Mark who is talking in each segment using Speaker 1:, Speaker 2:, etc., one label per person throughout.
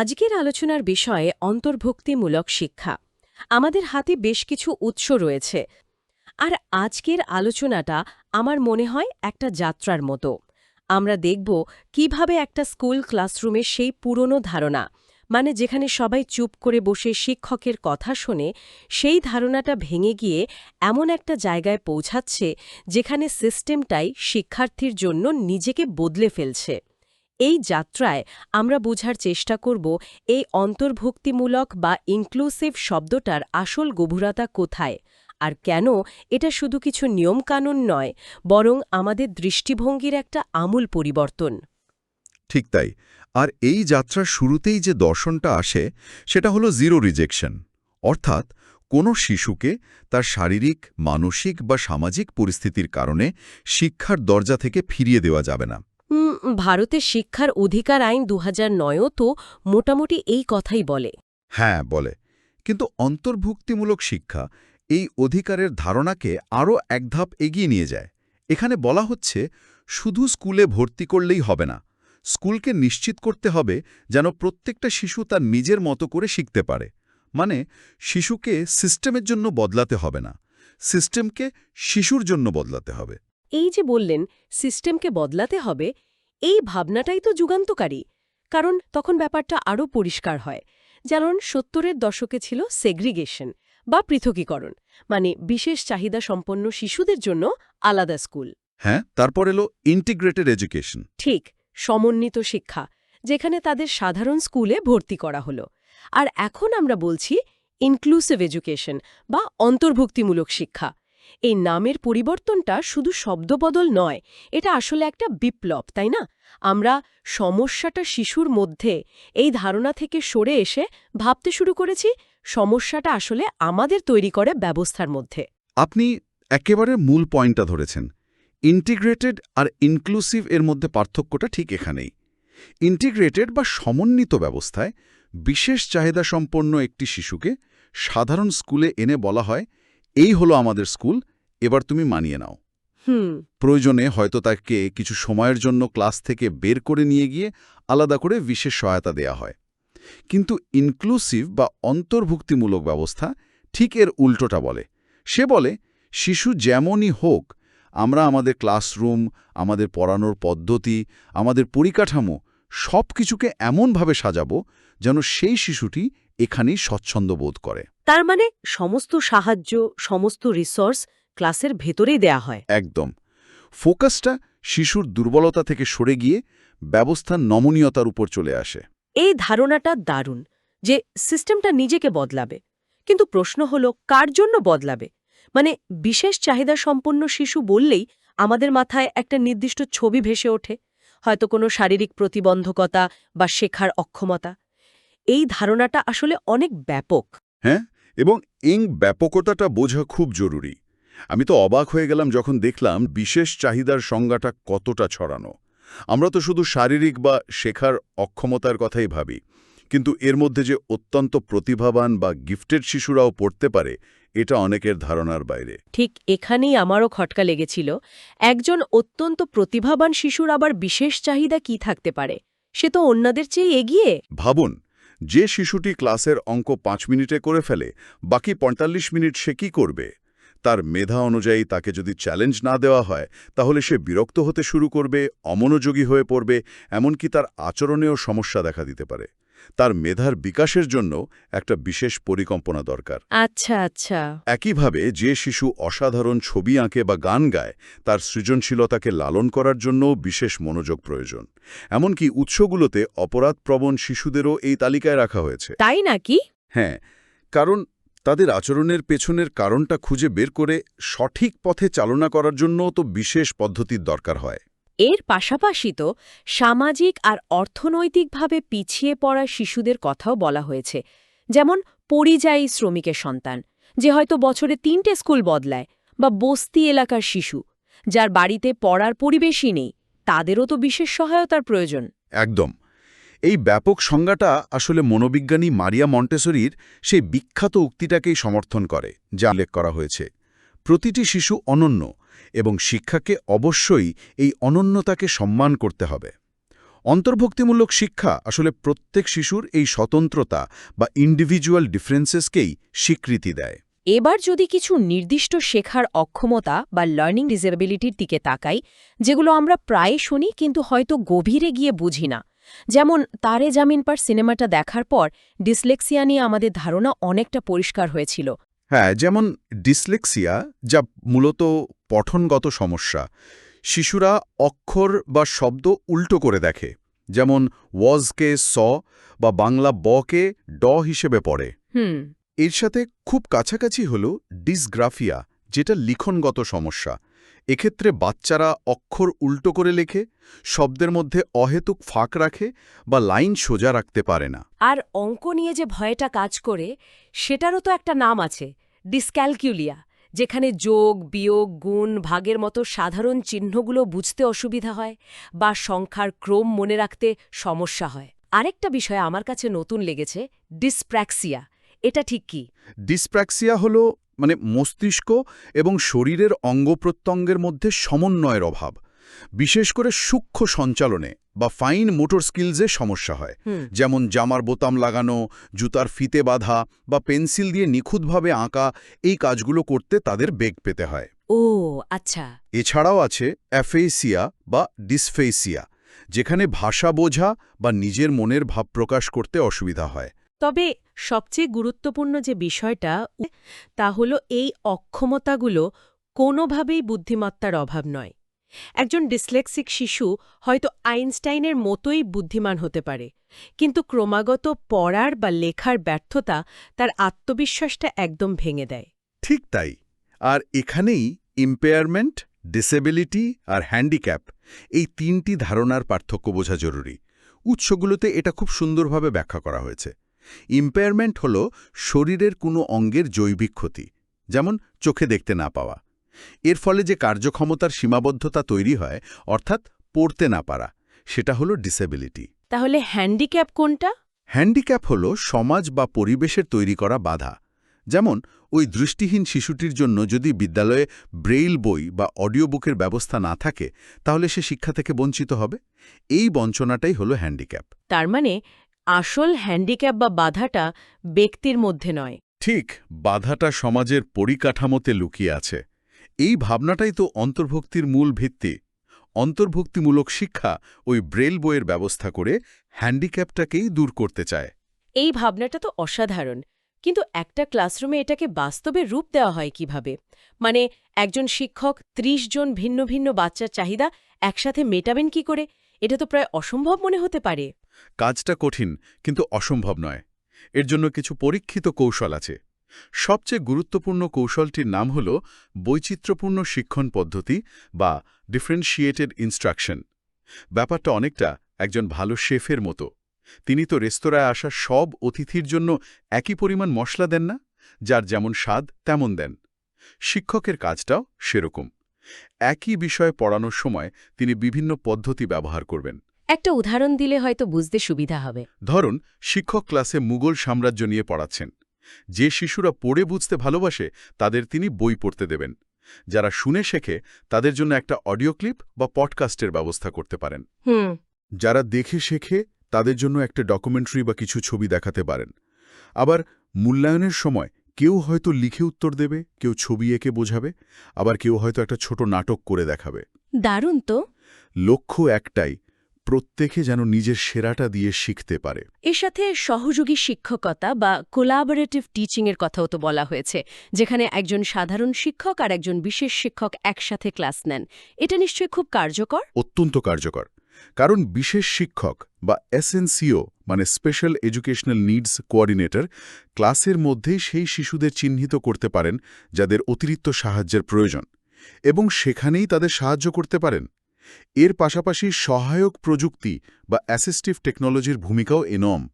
Speaker 1: আজকের আলোচনার বিষয়ে অন্তর্ভুক্তিমূলক শিক্ষা। আমাদের হাতে বেশ কিছু উৎস রয়েছে। আর আজকের আলোচনাটা আমার মনে হয় একটা যাত্রার মতো। আমরা দেখব কীভাবে একটা স্কুল ক্লাসরুমে সেই পুরনো ধারণা মানে যেখানে সবাই চুপ করে বসে শিক্ষকের কথা শোনে, সেই ধারণাটা ভেঙে গিয়ে এমন একটা জায়গায় পৌঁছাচ্ছে, যেখানে সিস্টেমটাই শিক্ষার্থীর জন্য নিজেকে বদলে ফেলছে। এই যাত্রায় আমরা বোঝার চেষ্টা করব এই অন্তর্ভুক্তিমূলক বা ইনক্লুসিভ শব্দটার আসল গভীরতা কোথায়, আর কেন এটা শুধু কিছু নিয়মকানুন নয়, বরং আমাদের দৃষ্টিভঙ্গির একটা আমূল পরিবর্তন।
Speaker 2: ঠিক তাই, আর এই যাত্রার শুরুতেই যে দর্শনটা আসে, সেটা হলো জিরো রিজেকশন অর্থাৎ কোনো শিশুকে তার শারীরিক, মানসিক বা সামাজিক পরিস্থিতির কারণে শিক্ষার দরজা থেকে ফিরিয়ে দেওয়া যাবে না।
Speaker 1: ভারতের শিক্ষার অধিকার আইন দু হাজার নয়ও তো মোটামুটি এই কথাই বলে।
Speaker 2: হ্যাঁ বলে। কিন্তু অন্তর্ভুক্তিমূলক শিক্ষা এই অধিকারের ধারণাকে আরও এক ধাপ এগিয়ে নিয়ে যায়। এখানে বলা হচ্ছে শুধু স্কুলে ভর্তি করলেই হবে না স্কুলকে নিশ্চিত করতে হবে যেন প্রত্যেকটা শিশু তার নিজের মতো করে শিখতে পারে। মানে শিশুকে সিস্টেমের জন্য বদলাতে হবে না সিস্টেমকে শিশুর জন্য বদলাতে হবে।
Speaker 1: এই যে বললেন সিস্টেমকে বদলাতে হবে এই ভাবনাটাই তো যুগান্তকারী কারণ তখন ব্যাপারটা আরও পরিষ্কার হয়। যেমন সত্তরের দশকে ছিল সেগ্রিগেশন বা পৃথকীকরণ মানে বিশেষ চাহিদা সম্পন্ন শিশুদের জন্য আলাদা স্কুল।
Speaker 2: হ্যাঁ তারপর এলো ইন্টিগ্রেটেড এডুকেশন
Speaker 1: ঠিক সমন্বিত শিক্ষা যেখানে তাদের সাধারণ স্কুলে ভর্তি করা হলো। আর এখন আমরা বলছি ইনক্লুসিভ এডুকেশন বা অন্তর্ভুক্তিমূলক শিক্ষা এই নামের পরিবর্তনটা শুধু শব্দবদল নয়, এটা আসলে একটা বিপ্লব, তাই না? আমরা সমস্যাটা শিশুর মধ্যে এই ধারণা থেকে সরে এসে ভাবতে শুরু করেছি, সমস্যাটা আসলে আমাদের তৈরি করে ব্যবস্থার মধ্যে।
Speaker 2: আপনি একেবারে মূল পয়েন্টটা ধরেছেন। ইন্টিগ্রেটেড আর ইনক্লুসিভ এর মধ্যে পার্থক্যটা ঠিক এখানেই। ইন্টিগ্রেটেড বা সমন্বিত ব্যবস্থায় বিশেষ চাহিদা সম্পন্ন একটি শিশুকে সাধারণ স্কুলে এনে বলা হয় এই হলো আমাদের স্কুল এবার তুমি মানিয়ে নাও। প্রয়োজনে হয়তো তাকে কিছু সময়ের জন্য ক্লাস থেকে বের করে নিয়ে গিয়ে আলাদা করে বিশেষ সহায়তা দেয়া হয়। কিন্তু ইনক্লুসিভ বা অন্তর্ভুক্তিমূলক ব্যবস্থা ঠিক এর উল্টোটা বলে। সে বলে শিশু যেমনই হোক আমরা আমাদের ক্লাসরুম আমাদের পড়ানোর পদ্ধতি আমাদের পরিকাঠামো সব কিছুকে এমনভাবে সাজাবো যেন সেই শিশুটি এখানেই স্বচ্ছন্দ বোধ করে।
Speaker 1: তার মানে সমস্ত সাহায্য সমস্ত রিসোর্স ক্লাসের ভেতরেই দেয়া হয়।
Speaker 2: একদম। ফোকাসটা শিশুর দুর্বলতা থেকে সরে গিয়ে ব্যবস্থার নমনীয়তার উপর চলে আসে।
Speaker 1: এই ধারণাটা দারুণ যে সিস্টেমটা নিজেকে বদলাবে। কিন্তু প্রশ্ন হলো কার জন্য বদলাবে? মানে বিশেষ চাহিদা সম্পন্ন শিশু বললেই আমাদের মাথায় একটা নির্দিষ্ট ছবি ভেসে ওঠে। হয়তো কোনো শারীরিক প্রতিবন্ধকতা বা শেখার অক্ষমতা। এই ধারণাটা আসলে অনেক ব্যাপক।
Speaker 2: হ্যাঁ? এবং এই ব্যাপকতাটা বোঝা খুব জরুরি। আমি তো অবাক হয়ে গেলাম যখন দেখলাম বিশেষ চাহিদার সংজ্ঞাটা কতটা ছড়ানো। আমরা তো শুধু শারীরিক বা শেখার অক্ষমতার কথাই ভাবি কিন্তু এর মধ্যে যে অত্যন্ত প্রতিভাবান বা গিফটেড শিশুরাও পড়তে পারে এটা অনেকের ধারণার বাইরে।
Speaker 1: ঠিক এখানেই আমারও খটকা লেগেছিল একজন অত্যন্ত প্রতিভাবান শিশুর আবার বিশেষ চাহিদা কি থাকতে পারে? সে তো অন্যদের চেয়ে এগিয়ে?
Speaker 2: ভাবুন যে শিশুটি ক্লাসের অঙ্ক পাঁচ মিনিটে করে ফেলে, বাকি ৪৫ মিনিট সে কি করবে? তার মেধা অনুযায়ী তাকে যদি চ্যালেঞ্জ না দেওয়া হয়, তাহলে সে বিরক্ত হতে শুরু করবে, অমনোযোগী হয়ে পড়বে, এমনকি তার আচরণেও সমস্যা দেখা দিতে পারে। তার মেধার বিকাশের জন্য একটা বিশেষ পরিকল্পনা দরকার।
Speaker 1: আচ্ছা আচ্ছা।
Speaker 2: একইভাবে যে শিশু অসাধারণ ছবি আঁকে বা গান গায় তার সৃজনশীলতাকে লালন করার জন্যও বিশেষ মনোযোগ প্রয়োজন। এমনকি উৎসগুলোতে অপরাধপ্রবণ শিশুদেরও এই তালিকায় রাখা হয়েছে।
Speaker 1: তাই নাকি?
Speaker 2: হ্যাঁ কারণ তাদের আচরণের পেছনের কারণটা খুঁজে বের করে সঠিক পথে চালনা করার জন্যও তো বিশেষ পদ্ধতির দরকার হয়।
Speaker 1: এর পাশাপাশি তো সামাজিক আর অর্থনৈতিকভাবে পিছিয়ে পড়া শিশুদের কথাও বলা হয়েছে। যেমন পরিযায়ী শ্রমিকের সন্তান, যে হয়তো বছরে তিনটে স্কুল বদলায়, বা বস্তি এলাকার শিশু, যার বাড়িতে পড়ার পরিবেশই নেই, তাদেরও তো বিশেষ সহায়তার প্রয়োজন।
Speaker 2: একদম। এই ব্যাপক সংজ্ঞাটা আসলে মনোবিজ্ঞানী মারিয়া মন্টেসরির সেই বিখ্যাত উক্তিটাকেই সমর্থন করে, যা উল্লেখ করা হয়েছে। প্রতিটি শিশু অনন্য এবং শিক্ষাকে অবশ্যই এই অনন্যতাকে সম্মান করতে হবে। অন্তর্ভুক্তিমূলক শিক্ষা আসলে প্রত্যেক শিশুর এই স্বতন্ত্রতা বা ইন্ডিভিজুয়াল ডিফারেন্সেসকেই স্বীকৃতি দেয়।
Speaker 3: এবার যদি কিছু নির্দিষ্ট শেখার অক্ষমতা বা লার্নিং ডিসেবিলিটির দিকে তাকাই, যেগুলো আমরা প্রায় শুনি কিন্তু হয়তো গভীরে গিয়ে বুঝি না, যেমন তারে জামিন পার সিনেমাটা দেখার পর ডিসলেক্সিয়া নিয়ে আমাদের ধারণা অনেকটা পরিষ্কার হয়েছিল।
Speaker 2: হ্যাঁ যেমন ডিসলেক্সিয়া যা মূলত পঠনগত সমস্যা শিশুরা অক্ষর বা শব্দ উল্টো করে দেখে যেমন ওয়াজকে স বা বাংলা বকে ড হিসেবে পড়ে। এর সাথে খুব কাছাকাছি হল ডিসগ্রাফিয়া যেটা লিখনগত সমস্যা এক্ষেত্রে বাচ্চারা অক্ষর উল্টো করে লেখে শব্দের মধ্যে অহেতুক ফাঁক রাখে বা লাইন সোজা রাখতে পারে না।
Speaker 1: আর অঙ্ক নিয়ে যে ভয়টা কাজ করে সেটারও তো একটা নাম আছে ডিসক্যালকিউলিয়া যেখানে যোগ বিয়োগ গুণ ভাগের মতো সাধারণ চিহ্নগুলো বুঝতে অসুবিধা হয় বা সংখ্যার ক্রম মনে রাখতে সমস্যা হয়। আরেকটা বিষয় আমার কাছে নতুন লেগেছে ডিসপ্র্যাক্সিয়া এটা ঠিক কি?
Speaker 2: ডিসপ্র্যাক্সিয়া হল মানে মস্তিষ্ক এবং শরীরের অঙ্গপ্রত্যঙ্গের মধ্যে সমন্বয়ের অভাব বিশেষ করে সূক্ষ্ম সঞ্চালনে বা ফাইন মোটর স্কিলসে সমস্যা হয়। যেমন জামার বোতাম লাগানো জুতার ফিতে বাঁধা বা পেন্সিল দিয়ে নিখুঁতভাবে আঁকা এই কাজগুলো করতে তাদের বেগ পেতে হয়।
Speaker 1: ও আচ্ছা।
Speaker 2: এছাড়াও আছে অ্যাফেসিয়া বা ডিসফেসিয়া যেখানে ভাষা বোঝা বা নিজের মনের ভাব প্রকাশ করতে অসুবিধা হয়।
Speaker 1: তবে সবচেয়ে গুরুত্বপূর্ণ যে বিষয়টা, তা হল এই অক্ষমতাগুলো কোনোভাবেই বুদ্ধিমত্তার অভাব নয়। একজন ডিসলেক্সিক শিশু হয়তো আইনস্টাইনের মতোই বুদ্ধিমান হতে পারে, কিন্তু ক্রমাগত পড়ার বা লেখার ব্যর্থতা তার আত্মবিশ্বাসটা একদম ভেঙে দেয়।
Speaker 2: ঠিক তাই। আর এখানেই ইম্পেয়ারমেন্ট ডিসেবিলিটি আর হ্যান্ডিক্যাপ এই তিনটি ধারণার পার্থক্য বোঝা জরুরি। উৎসগুলোতে এটা খুব সুন্দরভাবে ব্যাখ্যা করা হয়েছে। ইম্পেয়ারমেন্ট হল শরীরের কোনো অঙ্গের জৈবিক ক্ষতি যেমন চোখে দেখতে না পাওয়া। এর ফলে যে কার্যক্ষমতার সীমাবদ্ধতা তৈরি হয় অর্থাৎ পড়তে না পারা সেটা হলো ডিসেবিলিটি
Speaker 1: তাহলে হ্যান্ডিক্যাপ কোনটা?
Speaker 2: হ্যান্ডিক্যাপ হল সমাজ বা পরিবেশের তৈরি করা বাধা। যেমন ওই দৃষ্টিহীন শিশুটির জন্য যদি বিদ্যালয়ে ব্রেইল বই বা অডিও বুকের ব্যবস্থা না থাকে তাহলে সে শিক্ষা থেকে বঞ্চিত হবে। এই বঞ্চনাটাই হলো হ্যান্ডিক্যাপ
Speaker 1: তার মানে আসল হ্যান্ডিক্যাপ বা বাধাটা ব্যক্তির মধ্যে নয়।
Speaker 2: ঠিক বাধাটা সমাজের পরিকাঠামোতে লুকিয়ে আছে। এই ভাবনাটাই তো অন্তর্ভুক্তির মূল ভিত্তি। অন্তর্ভুক্তিমূলক শিক্ষা ওই ব্রেল বইয়ের ব্যবস্থা করে হ্যান্ডিক্যাপটাকেই দূর করতে চায়।
Speaker 1: এই ভাবনাটা তো অসাধারণ। কিন্তু একটা ক্লাসরুমে এটাকে বাস্তবে রূপ দেওয়া হয় কীভাবে? মানে একজন শিক্ষক ৩০ জন ভিন্ন ভিন্ন বাচ্চার চাহিদা একসাথে মেটাবেন কি করে? এটা তো প্রায় অসম্ভব মনে হতে পারে।
Speaker 2: কাজটা কঠিন, কিন্তু অসম্ভব নয়। এর জন্য কিছু পরীক্ষিত কৌশল আছে। সবচেয়ে গুরুত্বপূর্ণ কৌশলটির নাম হল বৈচিত্র্যপূর্ণ শিক্ষণ পদ্ধতি বা ডিফারেন্সিয়েটেড ইনস্ট্রাকশন। ব্যাপারটা অনেকটা একজন ভালো শেফের মতো। তিনি তো রেস্তোরাঁয় আসা সব অতিথির জন্য একই পরিমাণ মশলা দেন না, যার যেমন স্বাদ তেমন দেন। শিক্ষকের কাজটাও সেরকম। একই বিষয়ে পড়ানোর সময় তিনি বিভিন্ন পদ্ধতি ব্যবহার করবেন।
Speaker 1: একটা উদাহরণ দিলে হয়তো বুঝতে সুবিধা হবে।
Speaker 2: ধরুন শিক্ষক ক্লাসে মুঘল সাম্রাজ্য নিয়ে পড়াচ্ছেন। যে শিশুরা পড়ে বুঝতে ভালোবাসে তাদের তিনি বই পড়তে দেবেন। যারা শুনে শেখে তাদের জন্য একটা অডিও ক্লিপ বা পডকাস্টের ব্যবস্থা করতে পারেন।
Speaker 1: হুম।
Speaker 2: যারা দেখে শেখে তাদের জন্য একটা ডকুমেন্টারি বা কিছু ছবি দেখাতে পারেন। আবার মূল্যায়নের সময় কেউ হয়তো লিখে উত্তর দেবে কেউ ছবি এঁকে বোঝাবে আবার কেউ হয়তো একটা ছোট নাটক করে দেখাবে।
Speaker 1: দারুণ তো।
Speaker 2: লক্ষ্য একটাই প্রত্যেকে যেন নিজের সেরাটা দিয়ে শিখতে পারে।
Speaker 1: এর সাথে সহযোগী শিক্ষকতা বা কোলাবোরেটিভ টিচিংয়ের কথাও তো বলা হয়েছে যেখানে একজন সাধারণ শিক্ষক আর একজন বিশেষ শিক্ষক একসাথে ক্লাস নেন। এটা নিশ্চয়ই খুব কার্যকর?
Speaker 2: অত্যন্ত কার্যকর। কারণ বিশেষ শিক্ষক বা এসএনসিও মানে স্পেশাল এডুকেশনাল নিডস কোঅর্ডিনেটর ক্লাসের মধ্যেই সেই শিশুদের চিহ্নিত করতে পারেন যাদের অতিরিক্ত সাহায্যের প্রয়োজন। এবং সেখানেই তাদের সাহায্য করতে পারেন। এর পাশাপাশি সহায়ক প্রযুক্তি বা অ্যাসিস্টিভ টেকনোলজির ভূমিকাও এনম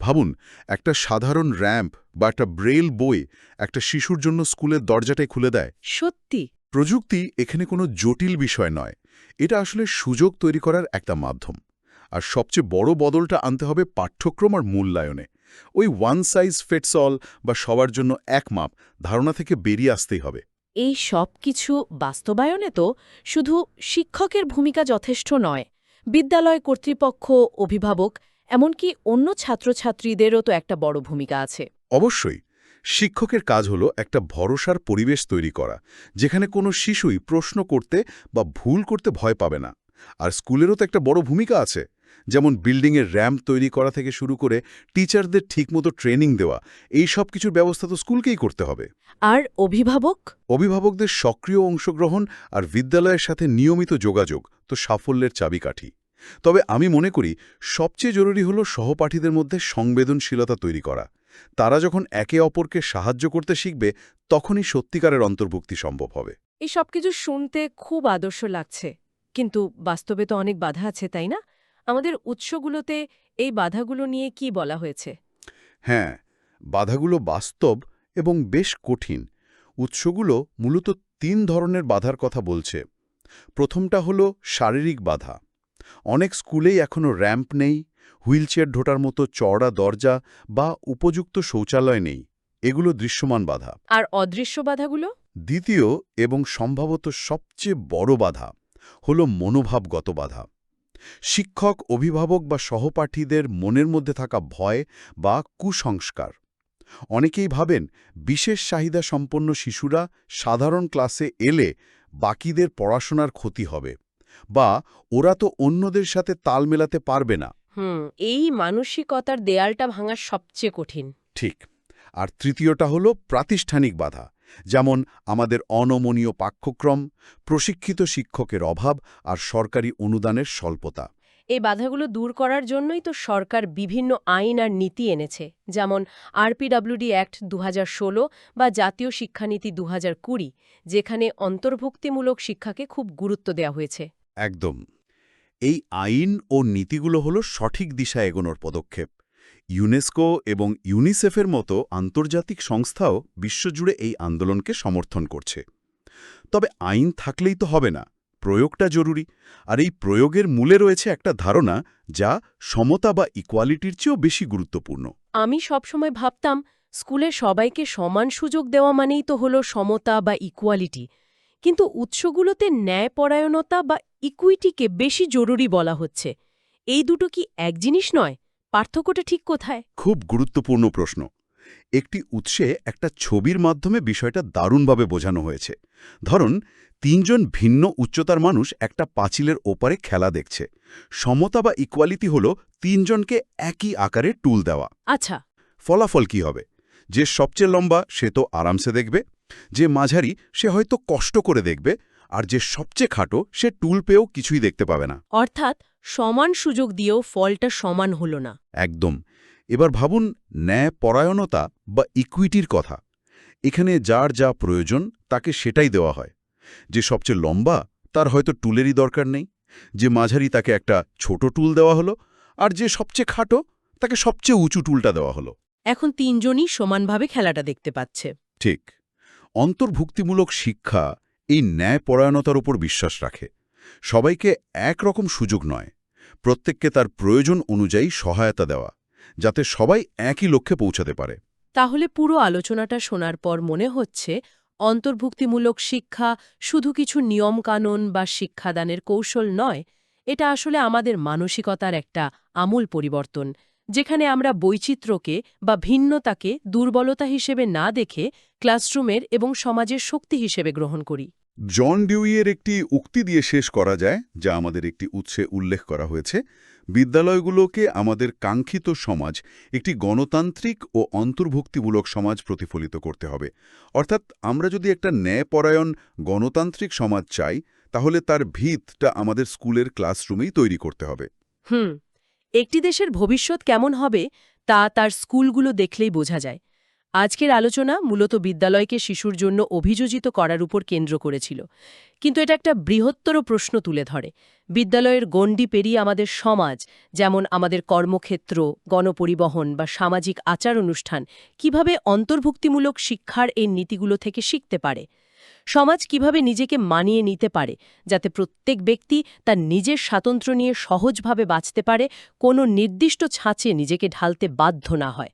Speaker 2: ভাবুন একটা সাধারণ র্যাম্প বা একটা ব্রেল বই একটা শিশুর জন্য স্কুলের দরজাটাই খুলে দেয়।
Speaker 1: সত্যি।
Speaker 2: প্রযুক্তি এখানে কোনো জটিল বিষয় নয়। এটা আসলে সুযোগ তৈরি করার একটা মাধ্যম। আর সবচেয়ে বড় বদলটা আনতে হবে পাঠ্যক্রম আর মূল্যায়নে। ওই ওয়ান সাইজ ফেটস অল বা সবার জন্য এক মাপ ধারণা থেকে বেরিয়ে আসতেই হবে।
Speaker 1: এই সব কিছু বাস্তবায়নে তো শুধু শিক্ষকের ভূমিকা যথেষ্ট নয়,
Speaker 3: বিদ্যালয় কর্তৃপক্ষ, অভিভাবক, এমনকি অন্য ছাত্রছাত্রীদেরও তো একটা বড় ভূমিকা আছে।
Speaker 2: অবশ্যই, শিক্ষকের কাজ হলো একটা ভরসার পরিবেশ তৈরি করা, যেখানে কোনো শিশুই প্রশ্ন করতে বা ভুল করতে ভয় পাবে না, আর স্কুলেরও তো একটা বড় ভূমিকা আছে। যেমন বিল্ডিংয়ের র্যাম্প তৈরি করা থেকে শুরু করে টিচারদের ঠিকমতো ট্রেনিং দেওয়া এই সব কিছুর ব্যবস্থা তো স্কুলকেই করতে হবে।
Speaker 3: আর অভিভাবক?
Speaker 2: অভিভাবকদের সক্রিয় অংশগ্রহণ আর বিদ্যালয়ের সাথে নিয়মিত যোগাযোগ তো সাফল্যের চাবিকাঠি। তবে আমি মনে করি সবচেয়ে জরুরি হলো সহপাঠীদের মধ্যে সংবেদনশীলতা তৈরি করা। তারা যখন একে অপরকে সাহায্য করতে শিখবে তখনই সত্যিকারের অন্তর্ভুক্তি সম্ভব হবে।
Speaker 1: এই সব কিছু শুনতে খুব আদর্শ লাগছে। কিন্তু বাস্তবে তো অনেক বাধা আছে তাই না? আমাদের উৎসগুলোতে এই বাধাগুলো নিয়ে কি বলা হয়েছে?
Speaker 2: হ্যাঁ বাধাগুলো বাস্তব এবং বেশ কঠিন। উৎসগুলো মূলত তিন ধরনের বাধার কথা বলছে। প্রথমটা হলো শারীরিক বাধা। অনেক স্কুলেই এখনও র্যাম্প নেই হুইলচেয়ার ঢোটার মতো চওড়া দরজা বা উপযুক্ত শৌচালয় নেই। এগুলো দৃশ্যমান বাধা।
Speaker 1: আর অদৃশ্য বাধাগুলো?
Speaker 2: দ্বিতীয় এবং সম্ভবত সবচেয়ে বড় বাধা হল মনোভাবগত বাধা। শিক্ষক অভিভাবক বা সহপাঠীদের মনের মধ্যে থাকা ভয় বা কুসংস্কার। অনেকেই ভাবেন বিশেষ চাহিদা সম্পন্ন শিশুরা সাধারণ ক্লাসে এলে বাকিদের পড়াশোনার ক্ষতি হবে বা ওরা তো অন্যদের সাথে তাল মেলাতে পারবে না।
Speaker 1: হুম এই মানসিকতার দেয়ালটা ভাঙা সবচেয়ে কঠিন।
Speaker 2: ঠিক আর তৃতীয়টা হলো প্রাতিষ্ঠানিক বাধা। যেমন আমাদের অনমনীয় পাঠ্যক্রম প্রশিক্ষিত শিক্ষকের অভাব আর সরকারি অনুদানের স্বল্পতা।
Speaker 1: এই বাধাগুলো দূর করার জন্যই তো সরকার বিভিন্ন আইন আর নীতি এনেছে যেমন আরপিডব্লিউডি অ্যাক্ট দু হাজার ষোল বা জাতীয় শিক্ষানীতি দু হাজার কুড়ি যেখানে অন্তর্ভুক্তিমূলক শিক্ষাকে খুব গুরুত্ব দেওয়া হয়েছে।
Speaker 2: একদম। এই আইন ও নীতিগুলো হলো সঠিক দিশা এগোনোর পদক্ষেপ। ইউনেস্কো এবং ইউনিসেফের মতো আন্তর্জাতিক সংস্থাও বিশ্বজুড়ে এই আন্দোলনকে সমর্থন করছে। তবে আইন থাকলেই তো হবে না, প্রয়োগটা জরুরি, আর এই প্রয়োগের মূলে রয়েছে একটা ধারণা যা সমতা বা ইকোয়ালিটির চেয়েও বেশি গুরুত্বপূর্ণ।
Speaker 1: আমি সবসময় ভাবতাম, স্কুলে সবাইকে সমান সুযোগ দেওয়া মানেই তো হলো সমতা বা ইকুয়ালিটি কিন্তু উৎসগুলোতে ন্যায়পরায়ণতা বা ইকুইটিকে বেশি জরুরি বলা হচ্ছে। এই দুটো কি এক জিনিস নয়? পার্থক্যটা ঠিক কোথায়?
Speaker 2: খুব গুরুত্বপূর্ণ প্রশ্ন। একটি উৎসে একটা ছবির মাধ্যমে বিষয়টা দারুণভাবে বোঝানো হয়েছে। ধরুন তিনজন ভিন্ন উচ্চতার মানুষ একটা পাঁচিলের ওপারে খেলা দেখছে। সমতা বা ইকুয়ালিটি হল তিনজনকে একই আকারে টুল দেওয়া।
Speaker 1: আচ্ছা।
Speaker 2: ফলাফল কি হবে? যে সবচেয়ে লম্বা সে তো আরামসে দেখবে যে মাঝারি সে হয়তো কষ্ট করে দেখবে আর যে সবচেয়ে খাটো সে টুল পেয়েও কিছুই দেখতে পাবে না।
Speaker 1: অর্থাৎ সমান সুযোগ দিয়েও ফলটা সমান হল না।
Speaker 2: একদম। এবার ভাবুন ন্যায় পরায়ণতা বা ইকুইটির কথা। এখানে যার যা প্রয়োজন তাকে সেটাই দেওয়া হয়। যে সবচেয়ে লম্বা তার হয়তো টুলেরই দরকার নেই। যে মাঝারি তাকে একটা ছোট টুল দেওয়া হলো। আর যে সবচেয়ে খাটো তাকে সবচেয়ে উঁচু টুলটা দেওয়া হলো।
Speaker 1: এখন তিনজনই সমানভাবে খেলাটা দেখতে পাচ্ছে।
Speaker 2: ঠিক। অন্তর্ভুক্তিমূলক শিক্ষা এই ন্যায়পরায়ণতার উপর বিশ্বাস রাখে। সবাইকে একরকম সুযোগ নয়। প্রত্যেককে তার প্রয়োজন অনুযায়ী সহায়তা দেওয়া, যাতে সবাই একই লক্ষ্যে পৌঁছাতে পারে।
Speaker 1: তাহলে পুরো আলোচনাটা শোনার পর মনে হচ্ছে, অন্তর্ভুক্তিমূলক শিক্ষা শুধু কিছু নিয়মকানুন বা শিক্ষাদানের কৌশল নয়, এটা আসলে আমাদের মানসিকতার একটা আমূল পরিবর্তন। যেখানে আমরা বৈচিত্র্যকে বা ভিন্নতাকে দুর্বলতা হিসেবে না দেখে ক্লাসরুমের এবং সমাজের শক্তি হিসেবে গ্রহণ করি।
Speaker 2: জন ডিউইয়ের একটি উক্তি দিয়ে শেষ করা যায় যা আমাদের একটি উৎসে উল্লেখ করা হয়েছে। বিদ্যালয়গুলোকে আমাদের কাঙ্ক্ষিত সমাজ একটি গণতান্ত্রিক ও অন্তর্ভুক্তিমূলক সমাজ প্রতিফলিত করতে হবে। অর্থাৎ আমরা যদি একটা ন্যায়পরায়ণ গণতান্ত্রিক সমাজ চাই তাহলে তার ভিতটা আমাদের স্কুলের ক্লাসরুমেই তৈরি করতে হবে।
Speaker 1: হুম একটি দেশের ভবিষ্যৎ কেমন হবে তা তার স্কুলগুলো দেখলেই বোঝা যায়। আজকের আলোচনা মূলত বিদ্যালয়কে শিশুর জন্য অভিযোজিত করার উপর কেন্দ্র করেছিল। কিন্তু এটা একটা বৃহত্তর প্রশ্ন তুলে ধরে। বিদ্যালয়ের গণ্ডি পেরিয়ে আমাদের সমাজ, যেমন আমাদের কর্মক্ষেত্র, গণপরিবহন বা সামাজিক আচার অনুষ্ঠান, কীভাবে অন্তর্ভুক্তিমূলক শিক্ষার এই নীতিগুলো থেকে শিখতে পারে? সমাজ কীভাবে নিজেকে মানিয়ে নিতে পারে, যাতে প্রত্যেক ব্যক্তি তার নিজের স্বাতন্ত্র্য নিয়ে সহজভাবে বাঁচতে পারে, কোনো নির্দিষ্ট ছাঁচে নিজেকে ঢালতে বাধ্য না হয়।